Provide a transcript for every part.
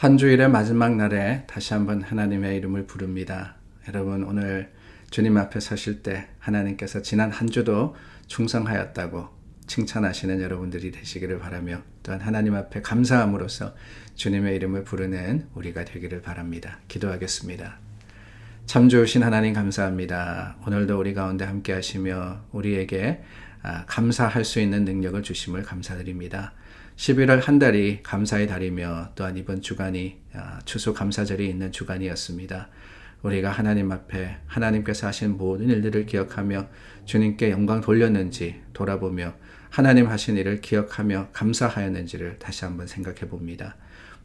한 주일의 마지막 날에 다시 한번 하나님의 이름을 부릅니다. 여러분 오늘 주님 앞에 서실 때 하나님께서 지난 한 주도 충성하였다고 칭찬하시는 여러분들이 되시기를 바라며 또한 하나님 앞에 감사함으로써 주님의 이름을 부르는 우리가 되기를 바랍니다. 기도하겠습니다. 참 좋으신 하나님 감사합니다. 오늘도 우리 가운데 함께 하시며 우리에게 아, 감사할 수 있는 능력을 주심을 감사드립니다. 11월 한 달이 감사의 달이며 또한 이번 주간이 아, 추수 감사절이 있는 주간이었습니다. 우리가 하나님 앞에 하나님께서 하신 모든 일들을 기억하며 주님께 영광 돌렸는지 돌아보며 하나님 하신 일을 기억하며 감사하였는지를 다시 한번 생각해 봅니다.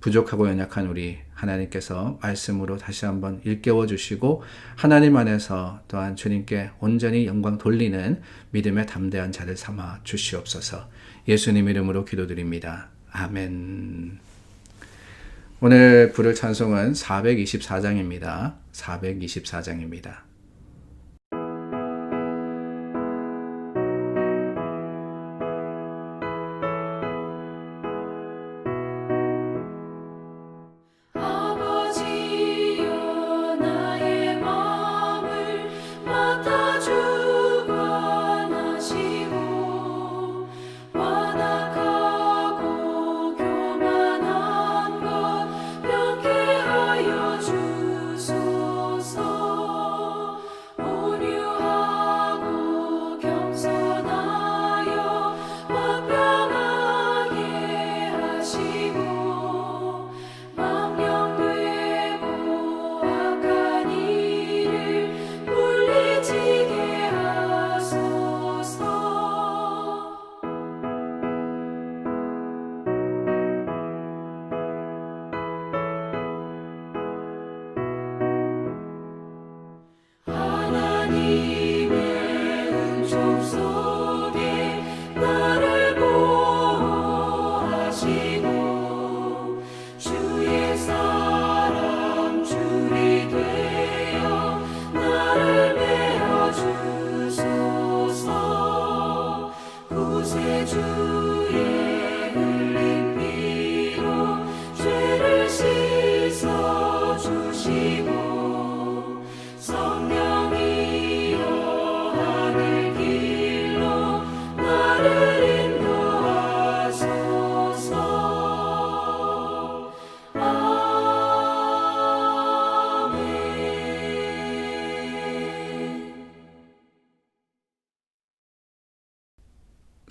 부족하고 연약한 우리 하나님께서 말씀으로 다시 한번 일깨워 주시고 하나님 안에서 또한 주님께 온전히 영광 돌리는 믿음의 담대한 자를 삼아 주시옵소서. 예수님 이름으로 기도드립니다. 아멘. 오늘 부를 찬송은 424장입니다. 424장입니다.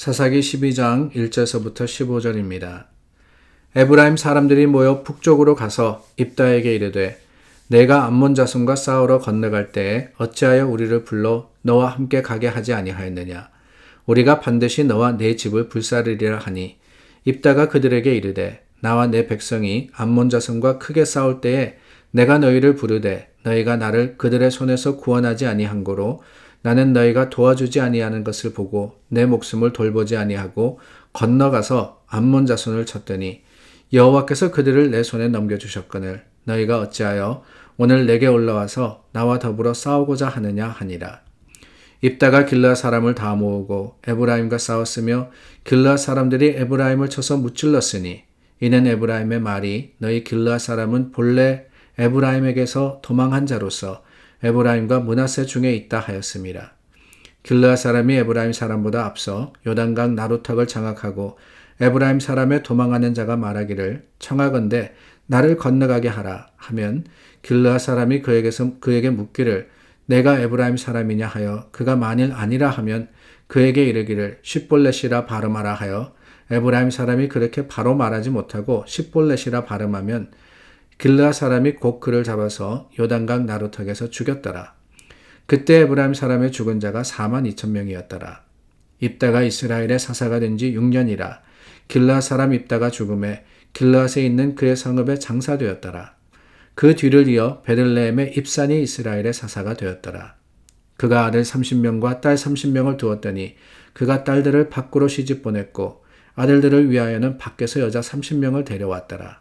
사사기 12장 1절서부터 15절입니다. 에브라임 사람들이 모여 북쪽으로 가서 입다에게 이르되 내가 암몬 자손과 싸우러 건너갈 때에 어찌하여 우리를 불러 너와 함께 가게 하지 아니하였느냐 우리가 반드시 너와 내 집을 불사르리라 하니 입다가 그들에게 이르되 나와 내 백성이 암몬 자손과 크게 싸울 때에 내가 너희를 부르되 너희가 나를 그들의 손에서 구원하지 아니한 고로 나는 너희가 도와주지 아니하는 것을 보고 내 목숨을 돌보지 아니하고 건너가서 암몬 자손을 쳤더니 여호와께서 그들을 내 손에 넘겨 주셨거늘 너희가 어찌하여 오늘 내게 올라와서 나와 더불어 싸우고자 하느냐 하니라. 입다가 길라 사람을 다 모으고 에브라임과 싸웠으며 길라 사람들이 에브라임을 쳐서 무찔렀으니 이는 에브라임의 말이 너희 길라 사람은 본래 에브라임에게서 도망한 자로서 에브라임과 문하세 중에 있다 하였습니다. 길라 사람이 에브라임 사람보다 앞서 요단강 나루턱을 장악하고 에브라임 사람의 도망하는 자가 말하기를 청하건대 나를 건너가게 하라 하면 길라 사람이 그에게서 그에게 묻기를 내가 에브라임 사람이냐 하여 그가 만일 아니라 하면 그에게 이르기를 십볼렛이라 발음하라 하여 에브라임 사람이 그렇게 바로 말하지 못하고 십볼렛이라 발음하면 길라 사람이 곧 그를 잡아서 요단강 나루턱에서 죽였더라. 그때 에브라임 사람의 죽은 자가 4만 2천 명이었더라. 입다가 이스라엘의 사사가 된 지 6년이라 길라 사람 입다가 죽음에 길라앗에 있는 그의 성읍에 장사되었더라. 그 뒤를 이어 베들레헴의 입산이 이스라엘의 사사가 되었더라. 그가 아들 30명과 딸 30명을 두었더니 그가 딸들을 밖으로 시집 보냈고 아들들을 위하여는 밖에서 여자 30명을 데려왔더라.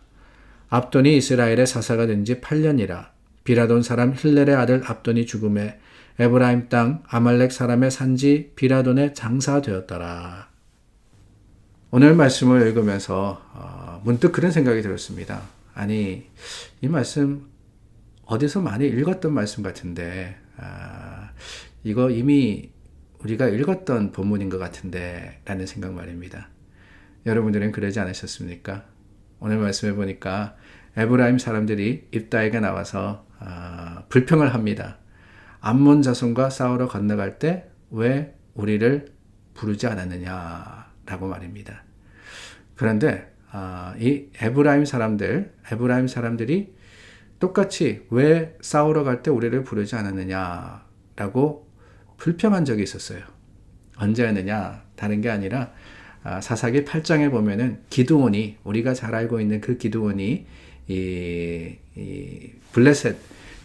압돈이 이스라엘의 사사가 된 지 8년이라. 비라돈 사람 힐렐의 아들 압돈이 죽음에 에브라임 땅 아말렉 사람의 산지 비라돈에 장사되었더라. 오늘 말씀을 읽으면서 어, 문득 그런 생각이 들었습니다. 아니 이 말씀 어디서 많이 읽었던 말씀 같은데 아, 이거 이미 우리가 읽었던 본문인 것 같은데 라는 생각 말입니다. 여러분들은 그러지 않으셨습니까? 오늘 말씀해 보니까 에브라임 사람들이 입다에게 나와서 아, 불평을 합니다. 암몬 자손과 싸우러 건너갈 때 왜 우리를 부르지 않았느냐라고 말입니다. 그런데 아, 이 에브라임 사람들, 에브라임 사람들이 똑같이 왜 싸우러 갈 때 우리를 부르지 않았느냐라고 불평한 적이 있었어요. 언제였느냐? 다른 게 아니라 아, 사사기 8장에 보면은 기드온이 우리가 잘 알고 있는 그 기드온이 이, 이 블레셋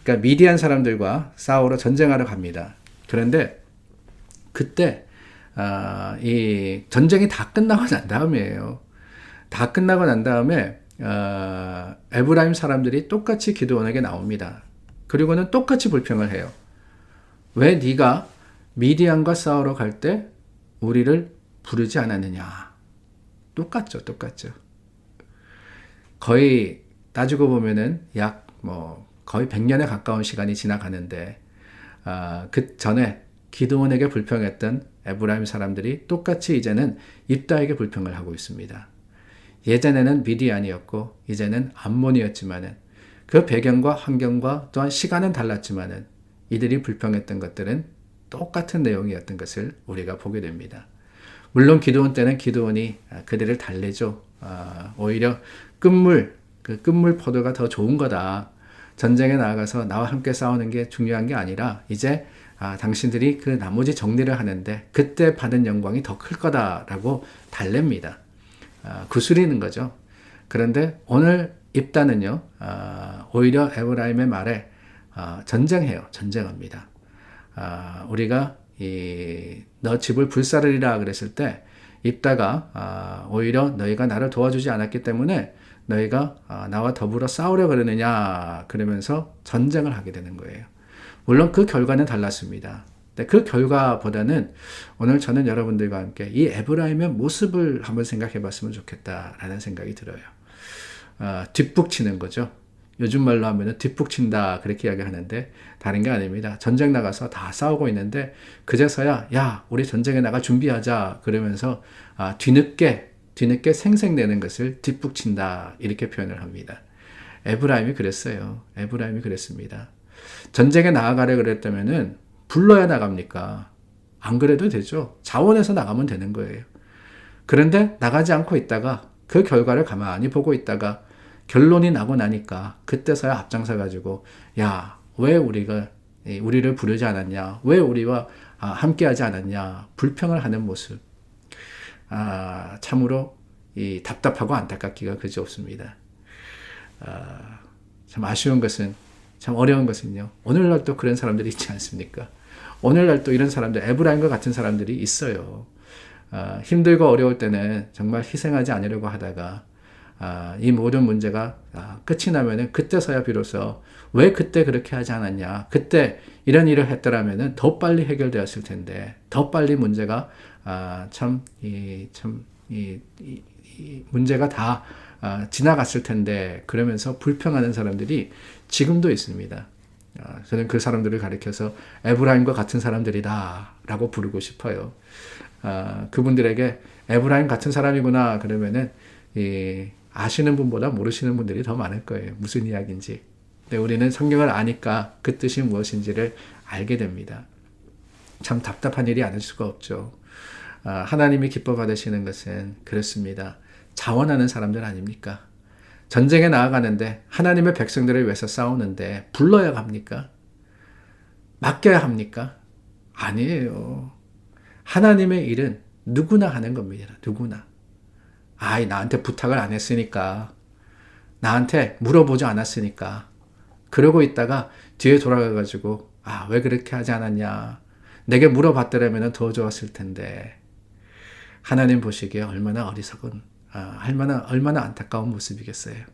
그러니까 미디안 사람들과 싸우러 전쟁하러 갑니다. 그런데 그때 아, 이 전쟁이 다 끝나고 난 다음이에요. 다 끝나고 난 다음에 어, 에브라임 사람들이 똑같이 기드온에게 나옵니다. 그리고는 똑같이 불평을 해요. 왜 네가 미디안과 싸우러 갈 때 우리를 부르지 않았느냐? 똑같죠, 똑같죠. 거의 따지고 보면은 약 뭐 거의 100년에 가까운 시간이 지나가는데 아, 그 전에 기드온에게 불평했던 에브라임 사람들이 똑같이 이제는 입다에게 불평을 하고 있습니다. 예전에는 미디안이었고 이제는 암몬이었지만은 그 배경과 환경과 또한 시간은 달랐지만은 이들이 불평했던 것들은 똑같은 내용이었던 것을 우리가 보게 됩니다. 물론 기도원 때는 기도원이 그들을 달래죠. 아, 오히려 끝물 그 끝물 포도가 더 좋은 거다. 전쟁에 나아가서 나와 함께 싸우는 게 중요한 게 아니라 이제 아, 당신들이 그 나머지 정리를 하는데 그때 받은 영광이 더 클 거다라고 달랩니다. 아, 구슬이는 거죠. 그런데 오늘 입다는요, 아, 오히려 에브라임의 말에 아, 전쟁해요. 전쟁합니다. 아, 우리가 이, 너 집을 불사르리라 그랬을 때 입다가 아, 오히려 너희가 나를 도와주지 않았기 때문에 너희가 아, 나와 더불어 싸우려 그러느냐 그러면서 전쟁을 하게 되는 거예요. 물론 그 결과는 달랐습니다. 근데 그 결과보다는 오늘 저는 여러분들과 함께 이 에브라임의 모습을 한번 생각해 봤으면 좋겠다라는 생각이 들어요. 어, 뒷북치는 거죠. 요즘 말로 하면은 뒷북 친다 그렇게 이야기하는데 다른 게 아닙니다. 전쟁 나가서 다 싸우고 있는데 그제서야 야 우리 전쟁에 나가 준비하자 그러면서 아, 뒤늦게 뒤늦게 생색내는 것을 뒷북 친다 이렇게 표현을 합니다. 에브라임이 그랬어요. 에브라임이 그랬습니다. 전쟁에 나아가려 그랬다면은 불러야 나갑니까? 안 그래도 되죠. 자원해서 나가면 되는 거예요. 그런데 나가지 않고 있다가 그 결과를 가만히 보고 있다가 결론이 나고 나니까 그때서야 앞장서 가지고 야 왜 우리가 우리를 부르지 않았냐 왜 우리와 아, 함께하지 않았냐 불평을 하는 모습 아, 참으로 이 답답하고 안타깝기가 그지 없습니다. 아, 참 아쉬운 것은 참 어려운 것은요 오늘날 또 그런 사람들이 있지 않습니까? 오늘날 또 이런 사람들 에브라임과 같은 사람들이 있어요. 아, 힘들고 어려울 때는 정말 희생하지 않으려고 하다가 아, 이 모든 문제가 아, 끝이 나면은 그때서야 비로소 왜 그때 그렇게 하지 않았냐 그때 이런 일을 했더라면은 더 빨리 해결되었을 텐데 더 빨리 문제가 아, 참이 참 이 이, 이 문제가 다 아, 지나갔을 텐데 그러면서 불평하는 사람들이 지금도 있습니다. 아, 저는 그 사람들을 가리켜서 에브라임과 같은 사람들이다라고 부르고 싶어요. 아, 그분들에게 에브라임 같은 사람이구나 그러면은 이, 아시는 분보다 모르시는 분들이 더 많을 거예요. 무슨 이야기인지. 근데 우리는 성경을 아니까 그 뜻이 무엇인지를 알게 됩니다. 참 답답한 일이 아닐 수가 없죠. 아, 하나님이 기뻐 받으시는 것은 그렇습니다. 자원하는 사람들 아닙니까? 전쟁에 나아가는데 하나님의 백성들을 위해서 싸우는데 불러야 합니까? 맡겨야 합니까? 아니에요. 하나님의 일은 누구나 하는 겁니다. 누구나. 아이, 나한테 부탁을 안 했으니까. 나한테 물어보지 않았으니까. 그러고 있다가 뒤에 돌아가가지고 아, 왜 그렇게 하지 않았냐. 내게 물어봤더라면 더 좋았을 텐데. 하나님 보시기에 얼마나 어리석은, 아, 얼마나, 얼마나 안타까운 모습이겠어요.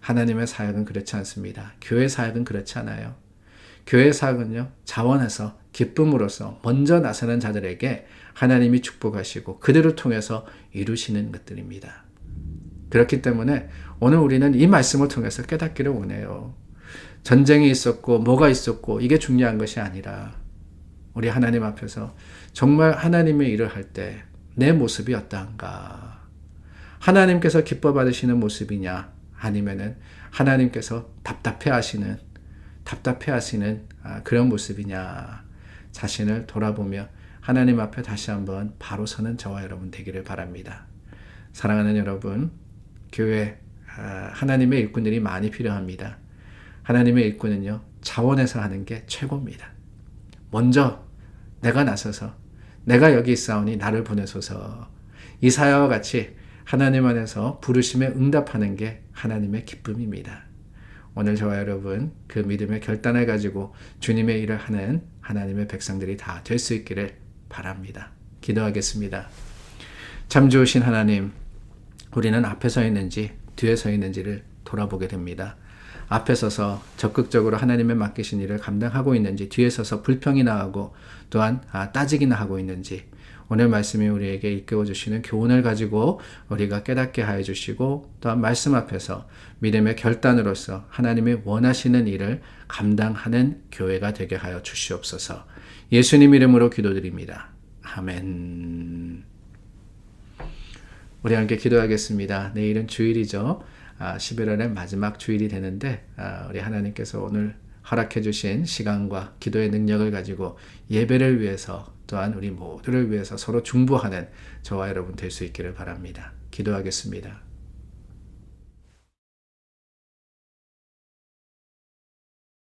하나님의 사역은 그렇지 않습니다. 교회 사역은 그렇지 않아요. 교회 사역은요, 자원해서 기쁨으로써 먼저 나서는 자들에게 하나님이 축복하시고 그들을 통해서 이루시는 것들입니다. 그렇기 때문에 오늘 우리는 이 말씀을 통해서 깨닫기를 원해요. 전쟁이 있었고 뭐가 있었고 이게 중요한 것이 아니라 우리 하나님 앞에서 정말 하나님의 일을 할 때 내 모습이 어떠한가? 하나님께서 기뻐 받으시는 모습이냐? 아니면은 하나님께서 답답해 하시는 답답해 하시는 아, 그런 모습이냐? 자신을 돌아보며 하나님 앞에 다시 한번 바로 서는 저와 여러분 되기를 바랍니다. 사랑하는 여러분, 교회 아, 하나님의 일꾼들이 많이 필요합니다. 하나님의 일꾼은요 자원해서 하는 게 최고입니다. 먼저 내가 나서서 내가 여기 있사오니 나를 보내소서 이사야와 같이 하나님 안에서 부르심에 응답하는 게 하나님의 기쁨입니다. 오늘 저와 여러분 그 믿음의 결단을 가지고 주님의 일을 하는 하나님의 백성들이 다 될 수 있기를 바랍니다. 기도하겠습니다. 참 좋으신 하나님, 우리는 앞에 서 있는지 뒤에 서 있는지를 돌아보게 됩니다. 앞에 서서 적극적으로 하나님의 맡기신 일을 감당하고 있는지 뒤에 서서 불평이나 하고 또한 아, 따지기나 하고 있는지 오늘 말씀이 우리에게 이끌어 주시는 교훈을 가지고 우리가 깨닫게 하여 주시고 또한 말씀 앞에서 믿음의 결단으로서 하나님이 원하시는 일을 감당하는 교회가 되게 하여 주시옵소서. 예수님 이름으로 기도드립니다. 아멘. 우리 함께 기도하겠습니다. 내일은 주일이죠. 아, 11월의 마지막 주일이 되는데 아, 우리 하나님께서 오늘 허락해 주신 시간과 기도의 능력을 가지고 예배를 위해서 또한 우리 모두를 위해서 서로 중보하는 저와 여러분 될 수 있기를 바랍니다. 기도하겠습니다.